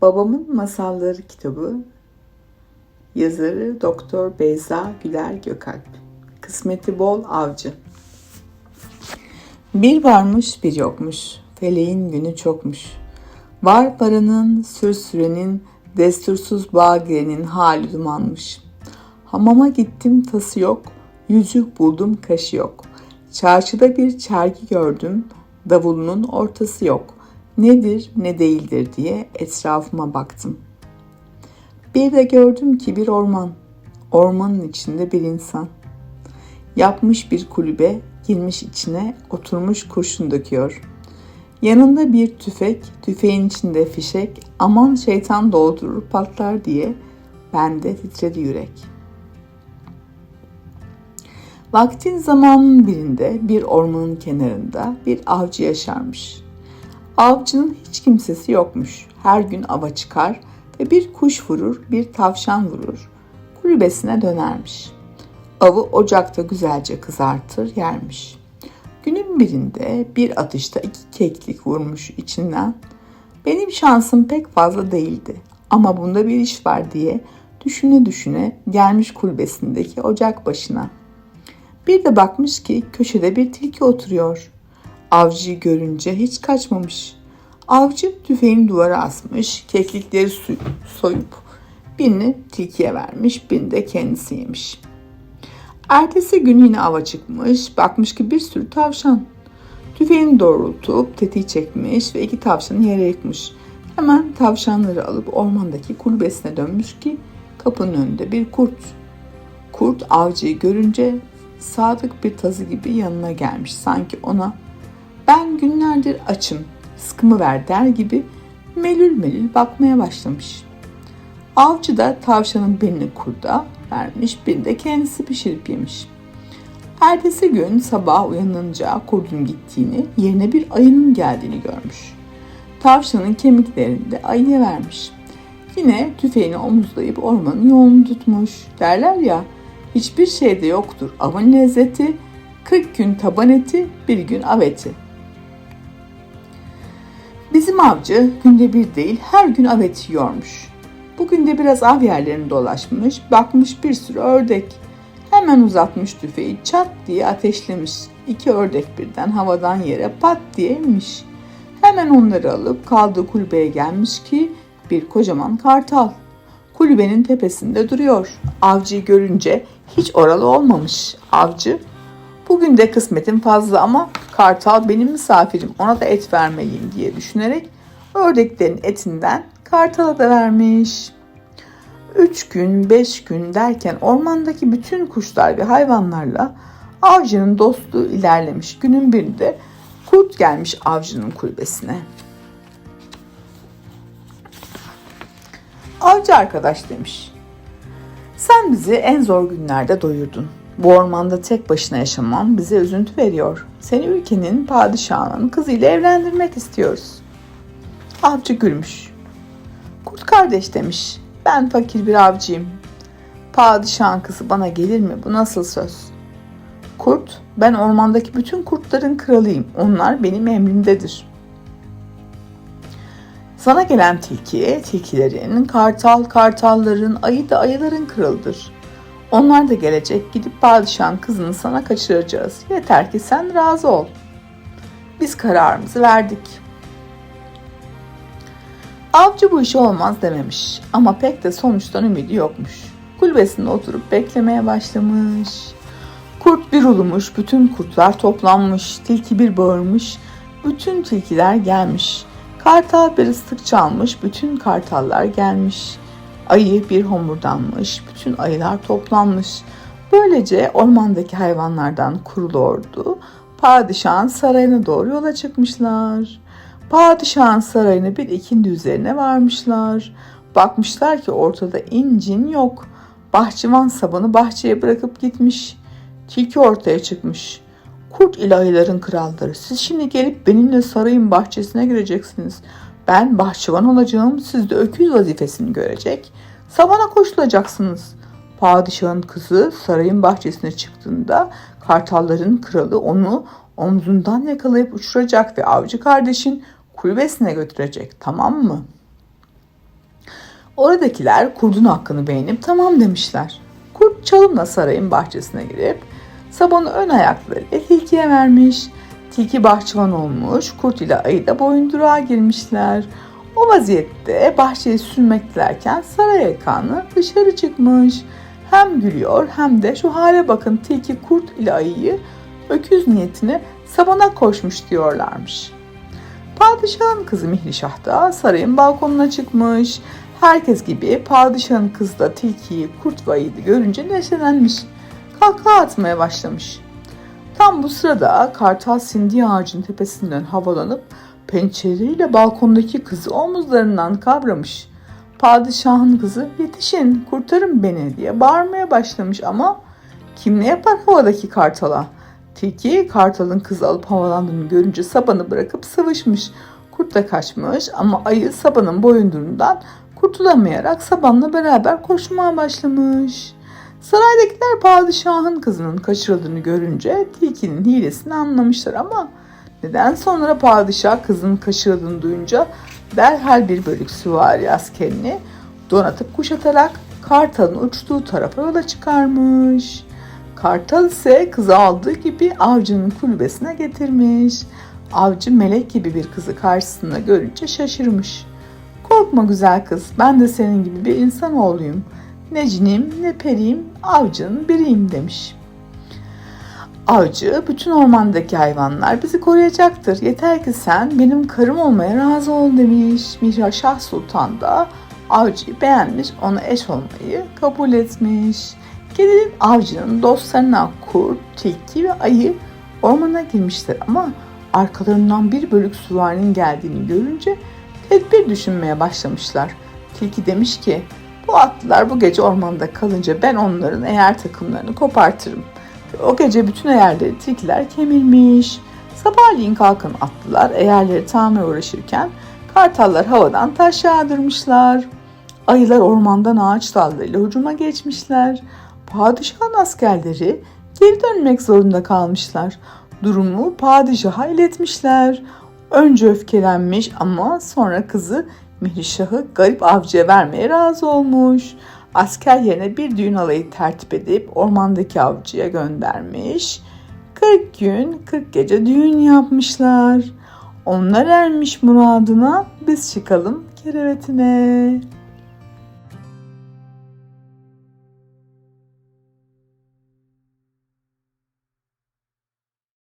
Babamın Masalları kitabı Yazarı Doktor Beyza Güler Gökalp. Kısmeti bol avcı. Bir varmış bir yokmuş. Feleğin günü çokmuş. Var paranın, sür sürenin, destursuz bağ girenin hali dumanmış. Hamama gittim tası yok, yüzük buldum kaşı yok. Çarşıda bir çergi gördüm, davulunun ortası yok nedir ne değildir diye etrafıma baktım. Bir de gördüm ki bir orman, ormanın içinde bir insan. Yapmış bir kulübe, girmiş içine, oturmuş kurşun döküyor. Yanında bir tüfek, tüfeğin içinde fişek, aman şeytan doldurur patlar diye bende titredi yürek. Vaktin zamanın birinde bir ormanın kenarında bir avcı yaşarmış.'' Avcının hiç kimsesi yokmuş. Her gün ava çıkar ve bir kuş vurur, bir tavşan vurur. Kulübesine dönermiş. Avı ocakta güzelce kızartır yermiş. Günün birinde bir atışta iki keklik vurmuş içinden. Benim şansım pek fazla değildi ama bunda bir iş var diye düşüne düşüne gelmiş kulübesindeki ocak başına. Bir de bakmış ki köşede bir tilki oturuyor. Avcıyı görünce hiç kaçmamış. Avcı tüfeğini duvara asmış, keklikleri soyup birini tilkiye vermiş, birini de kendisi yemiş. Ertesi gün yine ava çıkmış, bakmış ki bir sürü tavşan. Tüfeğini doğrultup tetiği çekmiş ve iki tavşanı yere yıkmış. Hemen tavşanları alıp ormandaki kulübesine dönmüş ki kapının önünde bir kurt. Kurt avcıyı görünce sadık bir tazı gibi yanına gelmiş. Sanki ona ben günlerdir açım. Sıkımı ver der gibi melül melül bakmaya başlamış. Avcı da tavşanın belini kurda vermiş, bir de kendisi pişirip yemiş. Ertesi gün sabah uyanınca kurdun gittiğini, yerine bir ayının geldiğini görmüş. Tavşanın kemiklerini de ayıya vermiş. Yine tüfeğini omuzlayıp ormanın yolunu tutmuş. Derler ya, hiçbir şeyde yoktur avın lezzeti, 40 gün taban eti, bir gün av eti.'' Avcı günde bir değil her gün av eti yiyormuş. Bugün de biraz av yerlerini dolaşmış, bakmış bir sürü ördek. Hemen uzatmış tüfeği çat diye ateşlemiş. İki ördek birden havadan yere pat diye inmiş. Hemen onları alıp kaldığı kulübeye gelmiş ki bir kocaman kartal. Kulübenin tepesinde duruyor. Avcıyı görünce hiç oralı olmamış. Avcı Bugün de kısmetim fazla ama kartal benim misafirim ona da et vermeliyim diye düşünerek ördeklerin etinden kartala da vermiş. Üç gün, beş gün derken ormandaki bütün kuşlar ve hayvanlarla avcının dostluğu ilerlemiş. Günün birinde kurt gelmiş avcının kulübesine. Avcı arkadaş demiş. Sen bizi en zor günlerde doyurdun. Bu ormanda tek başına yaşamam bize üzüntü veriyor. Seni ülkenin padişahının kızıyla evlendirmek istiyoruz. Avcı gülmüş. Kurt kardeş demiş. Ben fakir bir avcıyım. Padişahın kızı bana gelir mi? Bu nasıl söz? Kurt, ben ormandaki bütün kurtların kralıyım. Onlar benim emrimdedir. Sana gelen tilki, tilkilerin, kartal, kartalların, ayı da ayıların kralıdır. Onlar da gelecek gidip padişahın kızını sana kaçıracağız. Yeter ki sen razı ol. Biz kararımızı verdik. Avcı bu işi olmaz dememiş ama pek de sonuçtan ümidi yokmuş. Kulübesinde oturup beklemeye başlamış. Kurt bir ulumuş, bütün kurtlar toplanmış, tilki bir bağırmış, bütün tilkiler gelmiş. Kartal bir ıslık çalmış, bütün kartallar gelmiş. Ayı bir homurdanmış, bütün ayılar toplanmış. Böylece ormandaki hayvanlardan kurulu ordu padişahın sarayına doğru yola çıkmışlar. Padişahın sarayını bir ikindi üzerine varmışlar. Bakmışlar ki ortada incin yok. Bahçıvan sabanı bahçeye bırakıp gitmiş. Tilki ortaya çıkmış. Kurt ilahelerin kralları siz şimdi gelip benimle sarayın bahçesine gireceksiniz. Ben bahçıvan olacağım, siz de öküz vazifesini görecek. Savana koşulacaksınız. Padişahın kızı sarayın bahçesine çıktığında kartalların kralı onu omzundan yakalayıp uçuracak ve avcı kardeşin kulübesine götürecek tamam mı? Oradakiler kurdun hakkını beğenip tamam demişler. Kurt çalımla sarayın bahçesine girip sabunu ön ayaklarıyla tilkiye vermiş. Tilki bahçıvan olmuş, kurt ile ayı da boyunduruğa girmişler. O vaziyette bahçeyi sürmeklerken saray erkanı dışarı çıkmış. Hem gülüyor hem de şu hale bakın tilki kurt ile ayıyı öküz niyetine sabana koşmuş diyorlarmış. Padişahın kızı Mihrişah da sarayın balkonuna çıkmış. Herkes gibi padişahın kızı da tilkiyi, kurt ve ayıyı görünce neşelenmiş. Kahkaha atmaya başlamış. Tam bu sırada kartal sindi ağacın tepesinden havalanıp pençeleriyle balkondaki kızı omuzlarından kavramış. Padişahın kızı yetişin kurtarın beni diye bağırmaya başlamış ama kim ne yapar havadaki kartala? Tilki kartalın kızı alıp havalandığını görünce sabanı bırakıp sıvışmış. Kurt da kaçmış ama ayı sabanın boyundurundan kurtulamayarak sabanla beraber koşmaya başlamış. Saraydakiler padişahın kızının kaçırıldığını görünce tilkinin hilesini anlamışlar ama neden sonra padişah kızının kaçırıldığını duyunca derhal bir bölük süvari askerini donatıp kuşatarak kartalın uçtuğu tarafa yola çıkarmış. Kartal ise kızı aldığı gibi avcının kulübesine getirmiş. Avcı melek gibi bir kızı karşısında görünce şaşırmış. Korkma güzel kız, ben de senin gibi bir insan oğluyum. Ne cinim ne periyim, avcının biriyim demiş. Avcı, bütün ormandaki hayvanlar bizi koruyacaktır. Yeter ki sen benim karım olmaya razı ol demiş. Mihra Şah Sultan da avcıyı beğenmiş, ona eş olmayı kabul etmiş. Gelelim avcının dostlarına kurt, tilki ve ayı ormana girmişler ama arkalarından bir bölük süvarinin geldiğini görünce tedbir düşünmeye başlamışlar. Tilki demiş ki bu atlılar bu gece ormanda kalınca ben onların eğer takımlarını kopartırım. O gece bütün eğerleri tilkiler kemirmiş. Sabahleyin kalkan atlılar eğerleri tamir uğraşırken kartallar havadan taş yağdırmışlar. Ayılar ormandan ağaç dallarıyla hücuma geçmişler. Padişahın askerleri geri dönmek zorunda kalmışlar. Durumu padişaha iletmişler. Önce öfkelenmiş ama sonra kızı Mihrişah'ı garip avcıya vermeye razı olmuş. Asker yerine bir düğün alayı tertip edip ormandaki avcıya göndermiş. 40 gün 40 gece düğün yapmışlar. Onlar ermiş muradına biz çıkalım kerevetine.